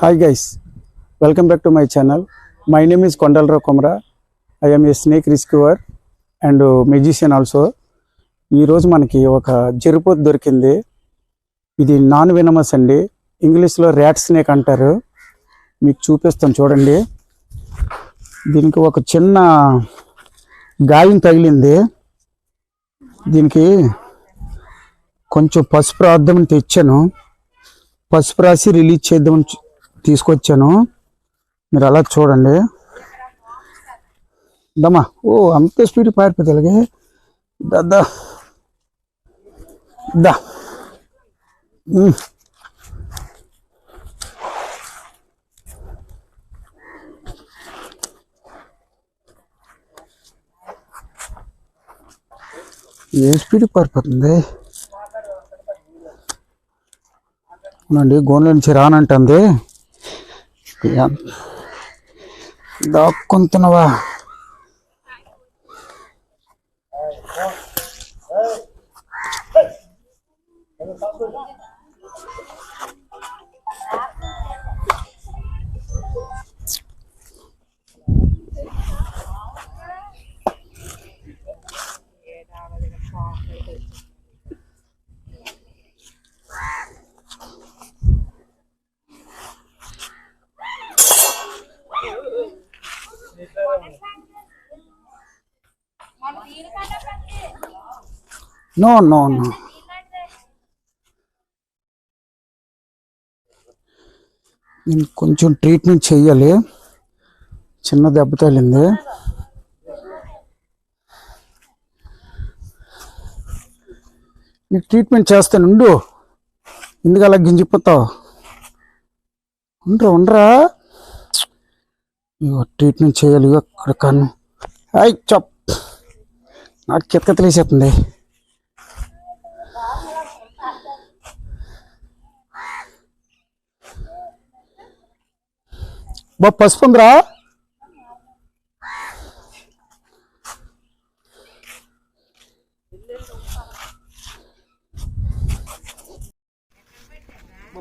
Hi guys welcome back to my channel my name is Kondalarao Komra. I am a snake rescuer and uh, also ఈరోజు మనకి ఒక జరుపోతు దొరికింది. ఇది non వినమస్ అండి. ఇంగ్లీష్లో ర్యాట్ స్నేక్ అంటారు. మీకు చూపిస్తాను చూడండి. దీనికి ఒక చిన్న గాయం తగిలింది. దీనికి కొంచెం పసుపు రాద్దామని తెచ్చాను. పసుపు రాసి రిలీజ్ చేద్దామని తీసుకొచ్చాను. మీరు అలా చూడండి. దమ్మా. ఓ అంత స్పీడ్ పారిపోతే అలాగే. దా దా. ఏ స్పీడ్ పారిపోతుంది అవునండి గోన్ల నుంచి రానంటుంది. yan ದಾಕ್ಕೊಂತ ನಾವ No no no నేను కొంచెం ట్రీట్మెంట్ చెయ్యాలి. చిన్న దెబ్బ తగిలింది. నీకు ట్రీట్మెంట్ చేస్తాను ఉండు. ఎందుకు అలా గింజిపోతావు ఉండరా ఉండరా. ఇగో ట్రీట్మెంట్ చేయాలి ఇగో అక్కడ కన్ను అయ్ చప్. నాకు కితకితలేసేస్తుంది బా పసుపు ఉందిరా.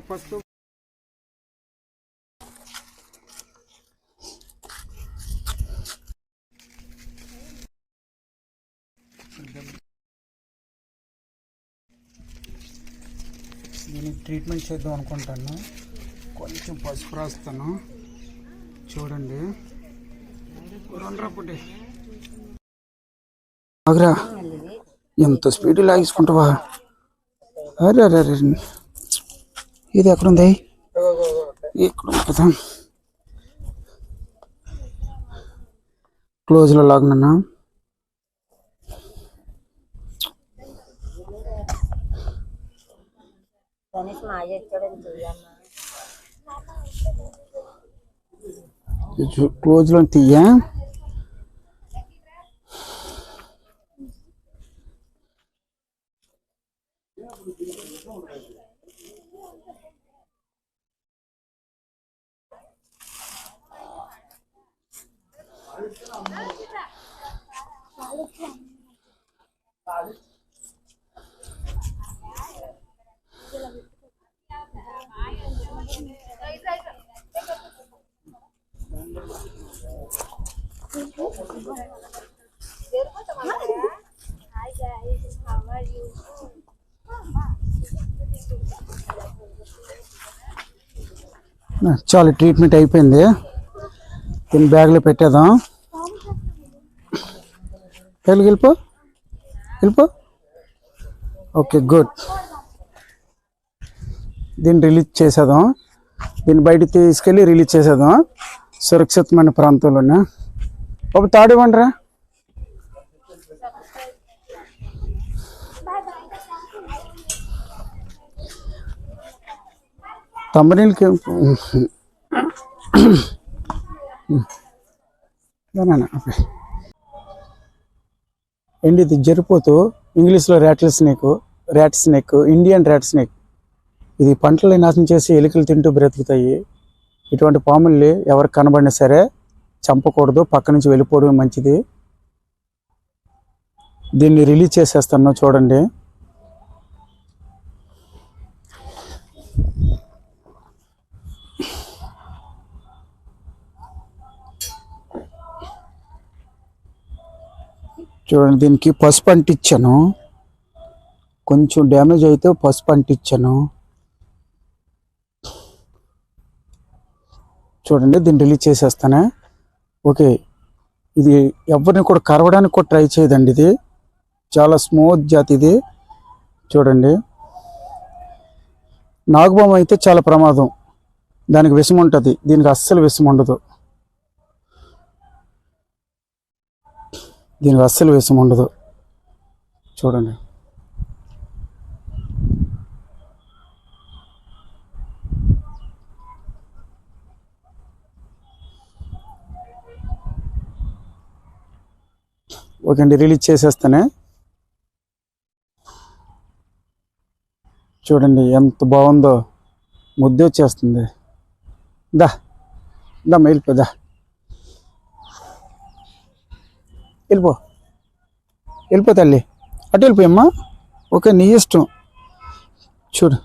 పసుపు. దీనికి ట్రీట్మెంట్ చేద్దాం అనుకుంటాను. కొంచెం పసుపు రాస్తాను. చూడండి. రెండ్రప్పుడే ఆగ్రా ఎంత స్పీడ్ లాగేసుకుంటావా? అరే అరే అరే. ఇది ఎక్కడుంది? ఇక్కడ ఉంది కదా క్లోజ్లో లాగినా క్లోజ్లో తీయా హాయ్ గైస్ చాలు ట్రీట్మెంట్ అయిపోయింది. దీన్ని బ్యాగ్లో పెట్టేద్దాం. వెళ్ళి వెళ్ళిపో వెళ్ళిపో ఓకే గుడ్. దీన్ని రిలీజ్ చేసేద్దాం. దీన్ని బయట తీసుకెళ్ళి రిలీజ్ చేసేద్దాం. సురక్షితమైన ప్రాంతంలోనే? ఒక తాడు ఇవ్వండిరా. తమ్మనీళ్ళకి అండి ఇది జరిపోతూ ఇంగ్లీష్లో ర్యాట్ల snake rat snake Indian rat snake. ఇది పంటలు నాశనం చేసి ఎలుకలు తింటూ బ్రతుకుతాయి. ఇటువంటి పాముల్ని ఎవరు కనబడినా సరే చంపకూడదు పక్క నుంచి వెళ్ళిపోవడమే మంచిది. దీన్ని రిలీజ్ చేసేస్తాను చూడండి. చూడండి దీనికి పసుపు అంటిచ్చాను. కొంచెం డ్యామేజ్ అయితే పసుపు అంటిచ్చాను. చూడండి దీన్ని రిలీజ్ చేసేస్తానే. ఓకే. ఇది ఎవరిని కూడా కరవడానికి కూడా ట్రై చేయదండి ఇది. చాలా స్మూత్ జాతి ఇది. చూడండి. నాగుబామ అయితే చాలా ప్రమాదం. దానికి విషం ఉంటుంది. దీనికి అస్సలు విషం ఉండదు. దీనికి అస్సలు విషం ఉండదు. చూడండి. ఓకే అండి రిలీజ్ చేసేస్తానే. చూడండి ఎంత బాగుందో ముద్ద వచ్చేస్తుంది. దా దా వెళ్ళిపో దా. వెళ్ళిపో. వెళ్ళిపో తల్లి. అటు వెళ్ళిపోయమ్మా. ఓకే నీ ఇష్టం. చూడు.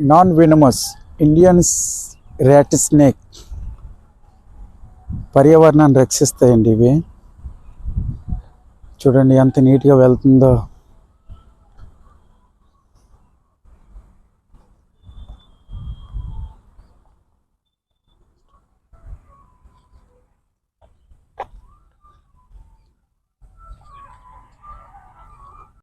Non venomous Indians rat snake పర్యావరణాన్ని రక్షిస్తాయండి ఇవి. చూడండి ఎంత నీట్గా వెళ్తుందో.